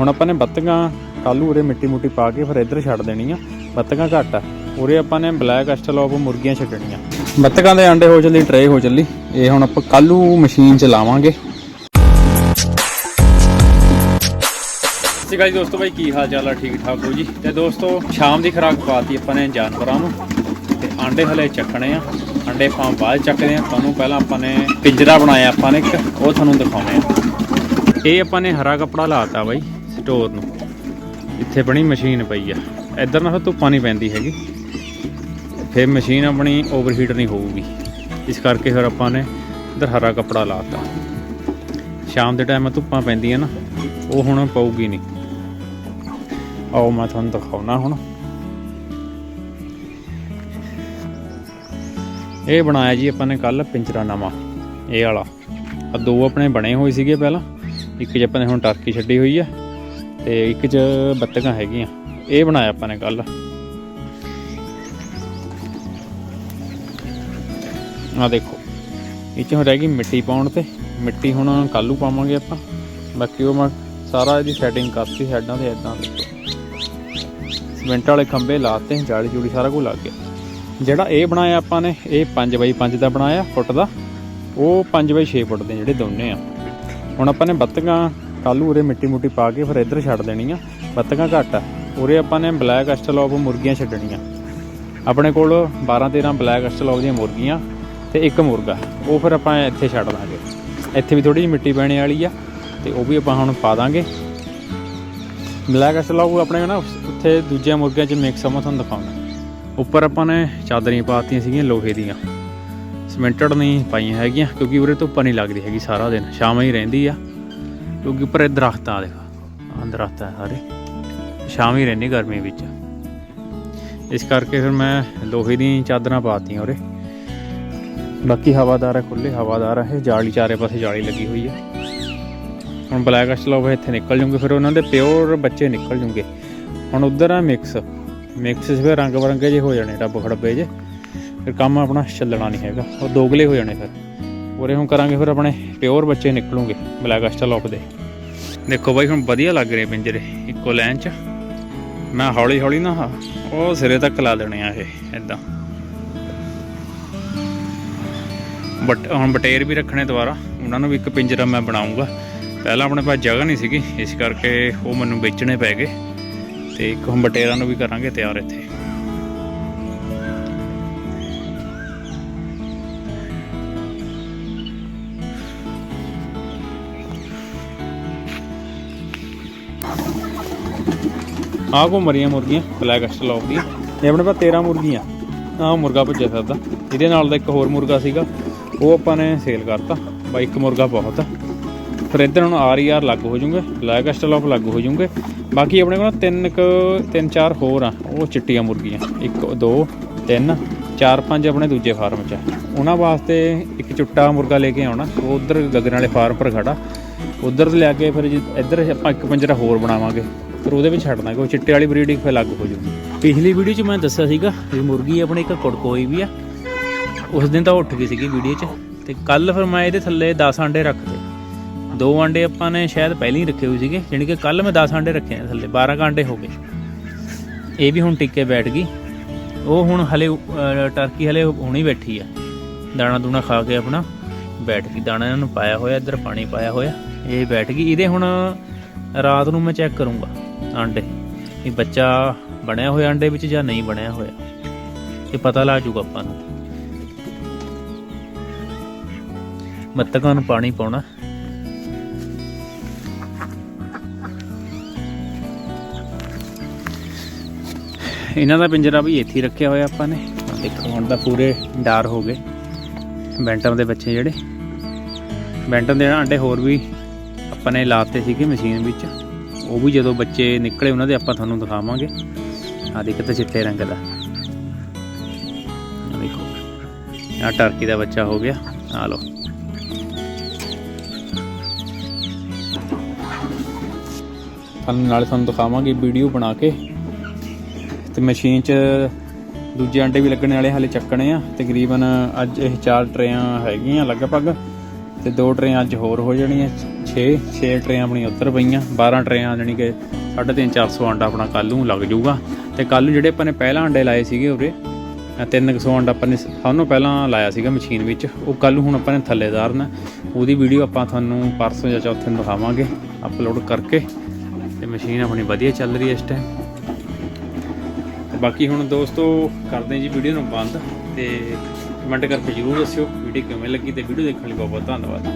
ਹੁਣ ਆਪਾਂ ਨੇ ਬੱਤਕਾਂ ਕੱਲੂ ਉਰੇ ਮਿੱਟੀ ਮੁੱਟੀ ਪਾ ਕੇ ਫਿਰ ਇੱਧਰ ਛੱਡ ਦੇਣੀ ਆ ਬੱਤਕਾਂ ਘੱਟ ਆ। ਉਰੇ ਆਪਾਂ ਨੇ ਬਲੈਕ ਐਸਟਲੋਪ ਮੁਰਗੀਆਂ ਛੱਡਣੀਆਂ। ਬੱਤਕਾਂ ਦੇ ਅੰਡੇ ਹੋ ਚੱਲੀ ਟਰੇ ਹੋ ਚੱਲੀ। ਇਹ ਹੁਣ ਆਪਾਂ ਕੱਲੂ ਮਸ਼ੀਨ ਚ ਲਾਵਾਂਗੇ। ਸਤਿ ਸ਼੍ਰੀ ਅਕਾਲ ਜੀ ਦੋਸਤੋ ਬਾਈ, ਕੀ ਹਾਲ ਚਾਲ ਆ? ਠੀਕ ਠਾਕ ਹੋ ਜੀ? ਤੇ ਦੋਸਤੋ, ਸ਼ਾਮ ਦੀ ਖੁਰਾਕ ਪਾਤੀ ਆਪਾਂ ਨੇ ਜਾਨਵਰਾਂ ਨੂੰ। ਤੇ ਆਂਡੇ ਹਲੇ ਚੱਕਣੇ ਆ। ਆਂਡੇ ਆਪਾਂ ਬਾਅਦ 'ਚ ਚੱਕਦੇ ਆ। ਤੁਹਾਨੂੰ ਪਹਿਲਾਂ ਆਪਾਂ ਨੇ ਪਿੰਜਰਾ ਬਣਾਇਆ ਆਪਾਂ ਨੇ ਇੱਕ, ਉਹ ਤੁਹਾਨੂੰ ਦਿਖਾਉਣੇ ਆ। ਇਹ ਆਪਾਂ ਨੇ ਹਰਾ ਕੱਪੜਾ ਲਾਤਾ ਬਾਈ। ਸਟੋਰ ਨੂੰ। ਇੱਥੇ ਬਣੀ ਮਸ਼ੀਨ ਪਈ ਆ। ਇੱਧਰ ਨਾ ਫਿਰ ਧੁੱਪਾਂ ਨਹੀਂ ਪੈਂਦੀ ਹੈਗੀ। ਫਿਰ ਮਸ਼ੀਨ ਆਪਣੀ ਓਵਰਹੀਟ ਨਹੀਂ ਹੋਊਗੀ। ਇਸ ਕਰਕੇ ਫਿਰ ਆਪਾਂ ਨੇ ਇੱਧਰ ਹਰਾ ਕੱਪੜਾ ਲਾਤਾ ਸ਼ਾਮ ਦੇ ਟਾਈਮ ਧੁੱਪਾਂ ਪੈਂਦੀਆਂ ਨਾ, ਉਹ ਹੁਣ ਪਊਗੀ ਨਹੀਂ। ਆਓ ਮੈਂ ਤੁਹਾਨੂੰ ਦਿਖਾਉਣਾ ਹੁਣ। ਇਹ ਬਣਾਇਆ ਜੀ ਆਪਾਂ ਨੇ ਕੱਲ ਪਿੰਜਰਾ ਨਵਾਂ। ਇਹ ਵਾਲਾ। ਆ ਦੋ ਆਪਣੇ ਬਣੇ ਹੋਏ ਸੀਗੇ ਪਹਿਲਾਂ। ਇੱਕ 'ਚ ਆਪਾਂ ਨੇ ਹੁਣ ਟਰਕੀ ਛੱਡੀ ਹੋਈ ਆ। ਤੇ ਇੱਕ 'ਚ ਬੱਤਕਾਂ ਹੈਗੀਆਂ। ਇਹ ਬਣਾਇਆ ਆਪਾਂ ਨੇ ਕੱਲ ਆ ਦੇਖੋ, ਇਹ 'ਚ ਰਹਿ ਗਈ ਮਿੱਟੀ ਪਾਉਣ ਤੇ। ਮਿੱਟੀ ਹੁਣ ਕੱਲੂ ਪਾਵਾਂਗੇ ਆਪਾਂ। ਬਾਕੀ ਉਹ ਮੈਂ ਸਾਰਾ ਇਹਦੀ ਸੈਟਿੰਗ ਕਰਤੀ ਸਾਈਡਾਂ ਤੇ ਇਦਾਂ ਸਿਮੈਂਟ ਵਾਲੇ ਖੰਭੇ ਲਾਤੇ, ਜਾਲੀ ਜੂੜੀ ਸਾਰਾ ਕੁਝ ਲੱਗ ਗਿਆ। ਜਿਹੜਾ ਇਹ ਬਣਾਇਆ ਆਪਾਂ ਨੇ, ਇਹ 5x5 ਦਾ ਬਣਾਇਆ ਫੁੱਟ ਦਾ। ਉਹ 5x6 ਫੁੱਟ ਦੇ ਜਿਹੜੇ ਦੋਨੇ ਆ। ਹੁਣ ਆਪਾਂ ਨੇ ਬੱਤਕਾਂ ਕੱਲੂ ਉਰੇ ਮਿੱਟੀ ਮੁੱਟੀ ਪਾ ਕੇ ਫਿਰ ਇੱਧਰ ਛੱਡ ਦੇਣੀ ਆ ਬੱਤਕਾਂ ਘੱਟ ਆ। ਉਰੇ ਆਪਾਂ ਨੇ ਬਲੈਕ ਐਸਟਲੋਪ ਮੁਰਗੀਆਂ ਛੱਡਣੀਆਂ। ਆਪਣੇ ਕੋਲ 12 13 ਬਲੈਕ ਐਸਟਲੋਪ ਦੀਆਂ ਮੁਰਗੀਆਂ ਤੇ ਇੱਕ ਮੁਰਗਾ। ਉਹ ਫਿਰ ਆਪਾਂ ਇੱਥੇ ਛੱਡ ਦਾਂਗੇ। ਇੱਥੇ ਵੀ ਥੋੜੀ ਜਿਹੀ ਮਿੱਟੀ ਪੈਣੇ ਵਾਲੀ ਆ ਤੇ ਉਹ ਵੀ ਆਪਾਂ ਹੁਣ ਪਾ ਦਾਂਗੇ। ਬਲੈਕ ਐਸਟਲੋਪ ਆਪਣੇ ਨਾ, ਉੱਥੇ ਦੂਜਿਆਂ ਮੁਰਗਿਆਂ 'ਚ ਮਿਕਸ ਆ, ਮੈਂ ਤੁਹਾਨੂੰ ਦਿਖਾਉਂਦਾ। ਉੱਪਰ ਆਪਾਂ ਨੇ ਚਾਦਰੀਆਂ ਪਾਤੀਆਂ ਸੀਗੀਆਂ, ਲੋਹੇ ਦੀਆਂ। ਸਿਮੈਂਟਡ ਨਹੀਂ ਪਾਈਆਂ ਹੈਗੀਆਂ, ਕਿਉਂਕਿ ਉਰੇ ਧੁੱਪ ਨਹੀਂ ਲੱਗਦੀ ਹੈਗੀ ਸਾਰਾ ਦਿਨ। ਸ਼ਾਮ ਹੀ ਰਹਿੰਦੀ ਆ। ਕਿਉਂਕਿ ਉੱਪਰ ਇਹ ਦਰਖਤ ਆ ਦੇਖੋ, ਆਹ ਦਰਖਤ ਆ ਸਾਰੇ। ਸ਼ਾਮ ਹੀ ਰਹਿੰਦੀ ਗਰਮੀ ਵਿੱਚ। ਇਸ ਕਰਕੇ ਫਿਰ ਮੈਂ ਲੋਹੇ ਦੀਆਂ ਚਾਦਰਾਂ ਪਾਤੀਆਂ ਉਰੇ। ਬਾਕੀ ਹਵਾਦਾਰ ਹੈ ਖੁੱਲੇ ਹਵਾਦਾਰ ਹੈ ਇਹ। ਜਾਲੀ ਚਾਰੇ ਪਾਸੇ ਜਾਲੀ ਲੱਗੀ ਹੋਈ ਹੈ ਹੁਣ ਬਲੈਕ ਅਸਲੋਵ ਇੱਥੇ ਨਿਕਲ ਜੂਗੇ। ਫਿਰ ਉਹਨਾਂ ਦੇ ਪਿਓਰ ਬੱਚੇ ਨਿਕਲ ਜੂਗੇ। ਹੁਣ ਉਧਰ ਆ ਮਿਕਸ ਮਿਕਸ ਫਿਰ ਰੰਗ ਬਰੰਗੇ ਜੇ ਹੋ ਜਾਣੇ ਡੱਬ ਖੜੱਬੇ ਜੇ। ਫਿਰ ਕੰਮ ਆਪਣਾ ਚੱਲਣਾ ਨਹੀਂ ਹੈਗਾ। ਉਹ ਦੋਗਲੇ ਹੋ ਜਾਣੇ ਫਿਰ। ਉਰੇ ਹੁਣ ਕਰਾਂਗੇ ਫਿਰ ਆਪਣੇ ਪਿਓਰ ਬੱਚੇ ਨਿਕਲੂਗੇ ਬਲੈਕ ਅਸਟਲੋਪ ਦੇ। ਦੇਖੋ ਬਾਈ, ਹੁਣ ਵਧੀਆ ਲੱਗ ਰਹੇ ਪਿੰਜਰੇ, ਇੱਕੋ ਲਾਈਨ 'ਚ। ਮੈਂ ਹੌਲੀ ਹੌਲੀ ਨਾ ਉਹ ਸਿਰੇ ਤੱਕ ਲਾ ਦੇਣੇ ਆ ਇਹ ਇਦਾਂ ਬਟ ਹੁਣ ਬਟੇਰ ਵੀ ਰੱਖਣੇ ਦੁਬਾਰਾ, ਉਹਨਾਂ ਨੂੰ ਵੀ ਇੱਕ ਪਿੰਜਰਾ ਮੈਂ ਬਣਾਉਂਗਾ ਪਹਿਲਾਂ ਆਪਣੇ ਪਾਸ ਜਗ੍ਹਾ ਨਹੀਂ ਸੀਗੀ, ਇਸ ਕਰਕੇ ਉਹ ਮੈਨੂੰ ਵੇਚਣੇ ਪੈ ਗਏ। ਤੇ ਇੱਕ ਹੁਣ ਬਟੇਰਾਂ ਨੂੰ ਵੀ ਕਰਾਂਗੇ ਤਿਆਰ ਇੱਥੇ। ਆਹ ਕੋ ਮਰੀਆਂ ਮੁਰਗੀਆਂ ਬਲੈਕ ਐਸਟਲੋਪ ਦੀਆਂ ਇਹ ਆਪਣੇ ਪਾਸ 13 ਮੁਰਗੀਆਂ। ਆਹ ਮੁਰਗਾ ਭੱਜਿਆ ਸਕਦਾ ਇਹਦੇ ਨਾਲ ਦਾ ਇੱਕ ਹੋਰ ਮੁਰਗਾ ਸੀਗਾ। ਉਹ ਆਪਾਂ ਨੇ ਸੇਲ ਕਰਤਾ। ਬਾਈ ਇੱਕ ਮੁਰਗਾ ਬਹੁਤ ਆ। ਫਿਰ ਇੱਧਰ ਹੁਣ ਆਰ ਆਰ ਲੱਗ ਹੋ ਜੂਗੇ ਬਲੈਕ ਐਸਟਲੋਪ ਲੱਗ ਹੋ ਜੂਗੇ ਬਾਕੀ ਆਪਣੇ ਕੋਲ ਤਿੰਨ ਕ, ਤਿੰਨ ਚਾਰ ਹੋਰ ਆ। ਉਹ ਚਿੱਟੀਆਂ ਮੁਰਗੀਆਂ। ਇੱਕ, ਦੋ, ਤਿੰਨ, ਚਾਰ, ਪੰਜ ਆਪਣੇ ਦੂਜੇ ਫਾਰਮ 'ਚ ਉਹਨਾਂ ਵਾਸਤੇ ਇੱਕ ਚੁੱਟਾ ਮੁਰਗਾ ਲੈ ਕੇ ਆਉਣਾ। ਉਹ ਉਧਰ ਗਗਨ ਵਾਲੇ ਫਾਰਮ ਪਰ ਖੜਾ। ਉਧਰ ਲਿਆ ਕੇ ਫਿਰ ਜੇ, ਇੱਧਰ ਆਪਾਂ ਇੱਕ ਪੰਜਰਾ ਹੋਰ ਬਣਾਵਾਂਗੇ। ਫਿਰ ਉਹਦੇ ਵਿੱਚ ਛੱਡ ਦਾਂਗੇ ਉਹ ਚਿੱਟੇ ਵਾਲੀ ਬਰੀਡਿੰਗ ਫਿਰ ਅਲੱਗ ਹੋ ਜੂਗੀ ਪਿਛਲੀ ਵੀਡੀਓ 'ਚ ਮੈਂ ਦੱਸਿਆ ਸੀਗਾ ਵੀ ਮੁਰਗੀ ਆਪਣੇ ਇੱਕ ਕੁੜਕੋਈ ਵੀ ਆ। ਉਸ ਦਿਨ ਤਾਂ ਉਹ ਉੱਠ ਗਈ ਸੀਗੀ ਵੀਡੀਓ 'ਚ ਤੇ ਕੱਲ ਫਿਰ ਮੈਂ ਇਹਦੇ ਥੱਲੇ 10 ਆਂਡੇ ਰੱਖਦੇ ਦੋ ਆਂਡੇ ਆਪਾਂ ਨੇ ਸ਼ਾਇਦ ਪਹਿਲਾਂ ਹੀ ਰੱਖੇ ਹੋਏ ਸੀਗੇ, ਜਾਣੀ ਕਿ ਕੱਲ ਮੈਂ 10 ਆਂਡੇ ਰੱਖੇ ਆ ਥੱਲੇ 12 ਕੁ ਆਂਡੇ ਹੋ ਗਏ। ਇਹ ਵੀ ਹੁਣ ਟਿੱਕੇ ਬੈਠ ਗਈ। ਉਹ ਹੁਣ ਹਲੇ ਟਰਕੀ ਹਲੇ ਹੁਣੀ ਬੈਠੀ ਆ। ਦਾਣਾ ਦੂਣਾ ਖਾ ਕੇ ਆਪਣਾ ਬੈਠ ਗਈ। ਦਾਣਾ ਇਹਨਾਂ ਨੂੰ ਪਾਇਆ ਹੋਇਆ, ਇੱਧਰ ਪਾਣੀ ਪਾਇਆ ਹੋਇਆ, ਇਹ ਬੈਠ ਗਈ। ਇਹਦੇ ਹੁਣ ਰਾਤ ਨੂੰ ਮੈਂ ਚੈੱਕ ਕਰੂੰਗਾ। ਆਂਡੇ। ਇਹ ਬੱਚਾ ਬਣਿਆ ਹੋਇਆ ਆਂਡੇ ਵਿੱਚ ਜਾਂ ਨਹੀਂ ਬਣਿਆ ਹੋਇਆ? ਇਹ ਪਤਾ ਲੱਗ ਜੂਗਾ ਆਪਾਂ ਨੂੰ। ਮੱਤਕਾਂ ਨੂੰ ਪਾਣੀ ਪਾਉਣਾ। ਇਹਨਾਂ ਦਾ ਪਿੰਜਰਾ ਵੀ ਇੱਥੇ ਹੀ ਰੱਖਿਆ ਹੋਇਆ ਆਪਾਂ ਨੇ। ਆਹ ਦੇਖੋ ਹੁਣ ਤਾਂ ਪੂਰੇ ਡਾਰ ਹੋ ਗਏ। ਬੈਂਟਮ ਦੇ ਬੱਚੇ ਜਿਹੜੇ। ਬੈਂਟਮ ਦੇ ਆਂਡੇ ਹੋਰ ਵੀ ਆਪਾਂ ਨੇ ਲਾਤੇ ਸੀਗੇ ਮਸ਼ੀਨ ਵਿੱਚ। ਉਹ ਵੀ ਜਦੋਂ ਬੱਚੇ ਨਿਕਲੇ ਉਹਨਾਂ ਦੇ ਆਪਾਂ ਤੁਹਾਨੂੰ ਦਿਖਾਵਾਂਗੇ। ਆ ਦੇਖ ਤਾਂ ਚਿੱਟੇ ਰੰਗ ਦਾ। ਆਹ ਦੇਖੋ। ਆ ਟਰਕੀ ਦਾ ਬੱਚਾ ਹੋ ਗਿਆ। ਆ ਲਓ। ਤੁਹਾਨੂੰ ਨਾਲੇ ਤੁਹਾਨੂੰ ਦਿਖਾਵਾਂਗੇ ਵੀਡੀਓ ਬਣਾ ਕੇ। ਤੇ ਮਸ਼ੀਨ 'ਚ ਦੂਜੇ ਆਂਡੇ ਵੀ ਲੱਗਣੇ ਵਾਲੇ ਹਾਲੇ ਚੱਕਣੇ ਆ। ਤਕਰੀਬਨ ਅੱਜ ਇਹ ਚਾਰ ਟਰੇਆਂ ਹੈਗੀਆਂ ਲਗਭਗ। ਤੇ ਦੋ ਟਰੇਆਂ ਅੱਜ ਹੋਰ ਹੋ ਜਾਣੀਆਂ 6 6 ਟਰੇਆਂ ਆਪਣੀ ਉੱਤਰ ਪਈਆਂ 12 ਟਰੇਆਂ ਜਾਣੀ ਕਿ 3.5 400 ਅੰਡਾ ਆਪਣਾ ਕੱਲ ਨੂੰ ਲੱਗ ਜਾਊਗਾ। ਤੇ ਕੱਲ ਨੂੰ ਜਿਹੜੇ ਆਪਾਂ ਨੇ ਪਹਿਲਾਂ ਅੰਡੇ ਲਾਏ ਸੀਗੇ ਉਰੇ 300 ਅੰਡਾ ਆਪਾਂ ਨੇ ਸਭ ਨੂੰ ਪਹਿਲਾਂ ਲਾਇਆ ਸੀਗਾ ਮਸ਼ੀਨ ਵਿੱਚ, ਉਹ ਕੱਲ ਨੂੰ ਹੁਣ ਆਪਾਂ ਨੇ ਥੱਲੇ ਧਾਰਨਾ ਉਹਦੀ ਵੀਡੀਓ ਆਪਾਂ ਤੁਹਾਨੂੰ ਪਰਸੋਂ ਜਾਂ ਚੌਥੇ ਨੂੰ ਦਿਖਾਵਾਂਗੇ ਅਪਲੋਡ ਕਰਕੇ। ਤੇ ਮਸ਼ੀਨ ਆਪਣੀ ਵਧੀਆ ਚੱਲ ਰਹੀ ਹੈ ਇਸ ਟਾਈਮ ਬਾਕੀ ਹੁਣ ਦੋਸਤੋ, ਕਰਦੇ ਜੀ ਵੀਡੀਓ ਨੂੰ ਬੰਦ। ਤੇ ਕਮੈਂਟ ਕਰਕੇ ਜਰੂਰ ਦੱਸਿਓ ਵੀਡੀਓ ਕਿਵੇਂ ਲੱਗੀ ਤੇ ਵੀਡੀਓ ਦੇਖਣ ਲਈ ਬਹੁਤ ਬਹੁਤ ਧੰਨਵਾਦ।